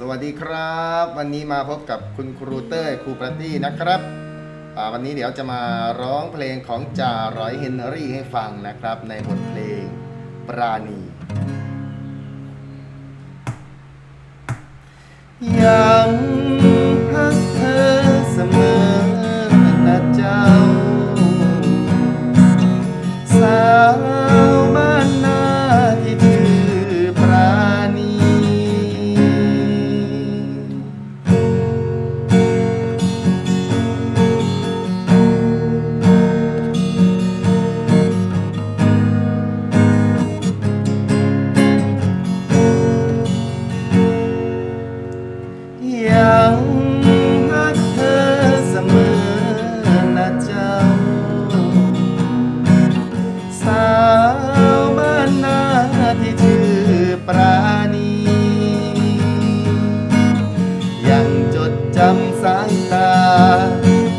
สวัสดีครับ วันนี้มาพบกับคุณครูเต้ยครูปราตี้นะครับวันนี้เดี๋ยวจะมาร้องเพลงของจ่าร้อยเฮนรี่ให้ฟังนะครับ ในบทเพลงปราณียังพักเธอเสมอนะเจ้าสา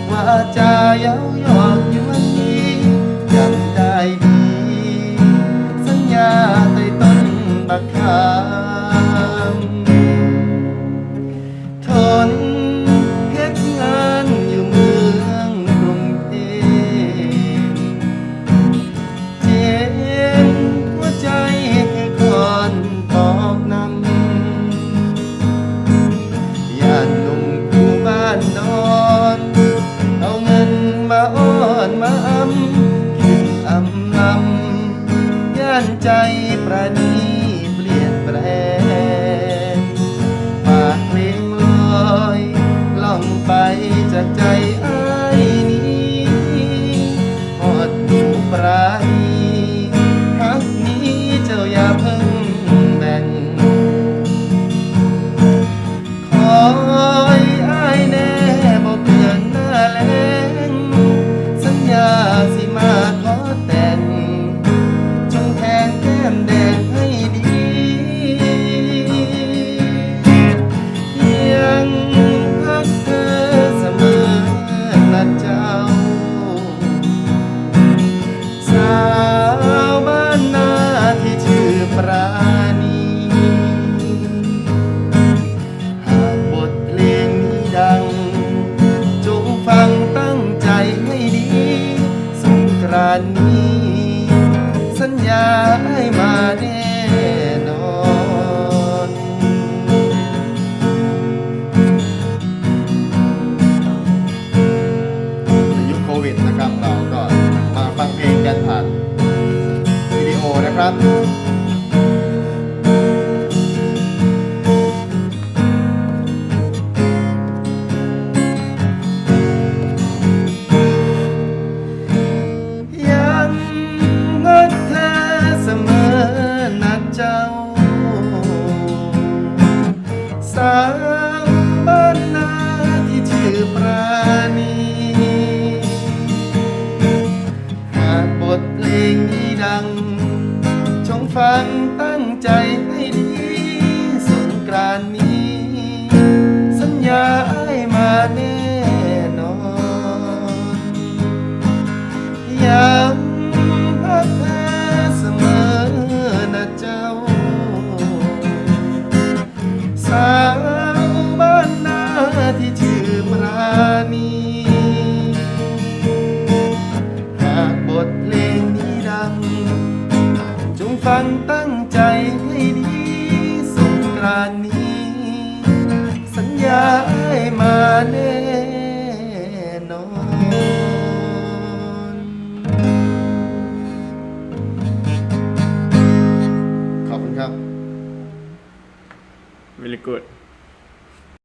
Majayam ายมาแน่นอนในยุคโควิดนะครับเราก็มาฟังเพลงกันผ่านวิดีโอนะครับ star. ทเพลงนี้ดัง จงฟังตั้งใจให้ดีสงกรานนี้ สัญญาให้มาแน่นอน ขอบคุณครับ very good